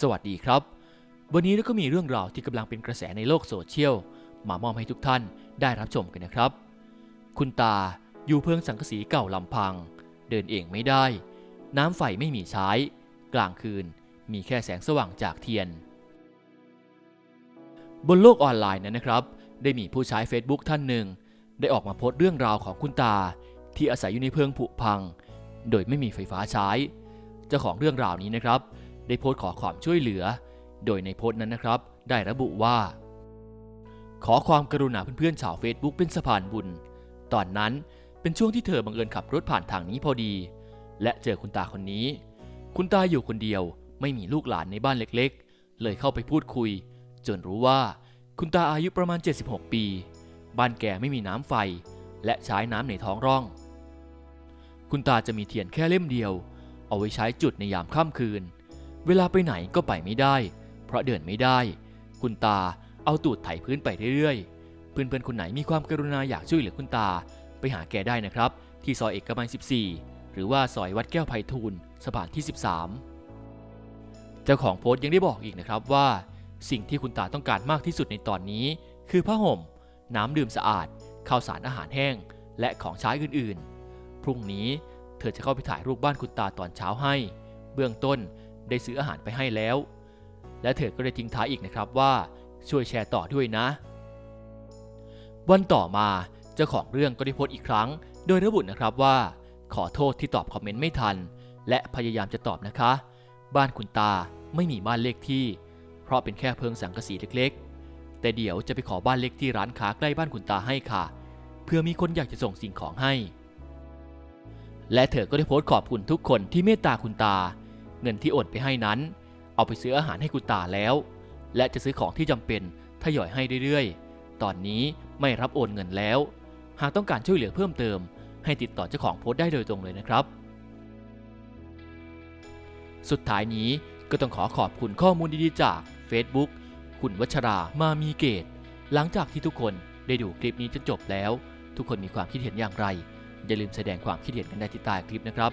สวัสดีครับ วันนี้เราก็มีเรื่องราวที่กำลังเป็นกระแสในโลกโซเชียล มามอบให้ทุกท่านได้รับชมกันนะครับ คุณตาอยู่เพิงสังกสีเก่าลำพัง เดินเองไม่ได้ น้ำไฟไม่มีใช้ กลางคืนมีแค่แสงสว่างจากเทียน บนโลกออนไลน์นั้นนะครับ ได้มีผู้ใช้ Facebook ท่านหนึ่ง ได้ออกมาโพสต์เรื่องราวของคุณตา ที่อาศัยอยู่ในเพิงผุพัง โดยไม่มีไฟฟ้าใช้ เจ้าของเรื่องราวนี้นะครับ ได้โพสต์ขอความช่วยเหลือ โดยในโพสต์นั้นนะครับ ได้ระบุว่า ขอความกรุณาเพื่อนๆชาว Facebook เป็นสะพานบุญ ตอนนั้นเป็นช่วงที่เธอบังเอิญขับรถผ่านทางนี้พอดี และเจอคุณตาคนนี้ คุณตาอยู่คนเดียวไม่มีลูกหลานในบ้านเล็กๆ เลยเข้าไปพูดคุย จนรู้ว่าคุณตาอายุประมาณ 76 ปี บ้านแกไม่มีน้ำไฟ และใช้น้ำในท้องร่อง คุณตาจะมีเทียนแค่เล่มเดียว เอาไว้ใช้จุดในยามค่ำคืน เวลาไปไหนก็ไปไม่ได้ เพราะเดินไม่ได้ คุณตาเอาตูดไถพื้นไปเรื่อยๆ เพื่อนๆคนไหนมีความกรุณาอยากช่วยเหลือคุณตา ไปหาแกได้นะครับ ที่ซอยเอกมัย 14 หรือว่าซอยวัดแก้วไพฑูรย์สะพานที่ 13 เจ้าของโพสต์ยังได้บอกอีกนะครับว่า สิ่งที่คุณตาต้องการมากที่สุดในตอนนี้ คือผ้าห่ม น้ำดื่มสะอาดข้าวสารอาหารแห้ง และของใช้อื่นๆ พรุ่งนี้เธอจะเข้าไปถ่ายรูปบ้านคุณตาตอนเช้าให้ เบื้องต้น ได้ซื้ออาหารไปให้แล้ว และเธอก็ได้ทิ้งท้ายอีกนะครับว่าช่วยแชร์ต่อด้วยนะ วันต่อมาเจ้าของเรื่องก็ได้โพสต์อีกครั้ง โดยระบุนะครับว่า ขอโทษที่ตอบคอมเมนต์ไม่ทัน และพยายามจะตอบนะคะ บ้านคุณตาไม่มีบ้านเลขที่ เพราะเป็นแค่เพิงสังกะสีเล็กๆ แต่เดี๋ยวจะไปขอบ้านเลขที่ร้านค้าใกล้บ้านคุณตาให้ค่ะเพื่อมีคนอยากจะส่งสิ่งของให้ และเธอก็ได้โพสต์ขอบคุณทุกคนที่เมตตาคุณตา เงินที่โอนไปให้นั้น เอาไปซื้ออาหารให้คุณตาแล้ว และจะซื้อของที่จำเป็นทยอยให้เรื่อยๆ ตอนนี้ไม่รับโอนเงินแล้ว หากต้องการช่วยเหลือเพิ่มเติม ให้ติดต่อเจ้าของโพสต์ได้โดยตรงเลยนะครับ สุดท้ายนี้ก็ต้องขอขอบคุณข้อมูลดีๆจาก Facebook คุณวัชรามามีเกต หลังจากที่ทุกคนได้ดูคลิปนี้จนจบแล้ว ทุกคนมีความคิดเห็นอย่างไร อย่าลืมแสดงความคิดเห็นกันได้ที่ใต้คลิปนะครับ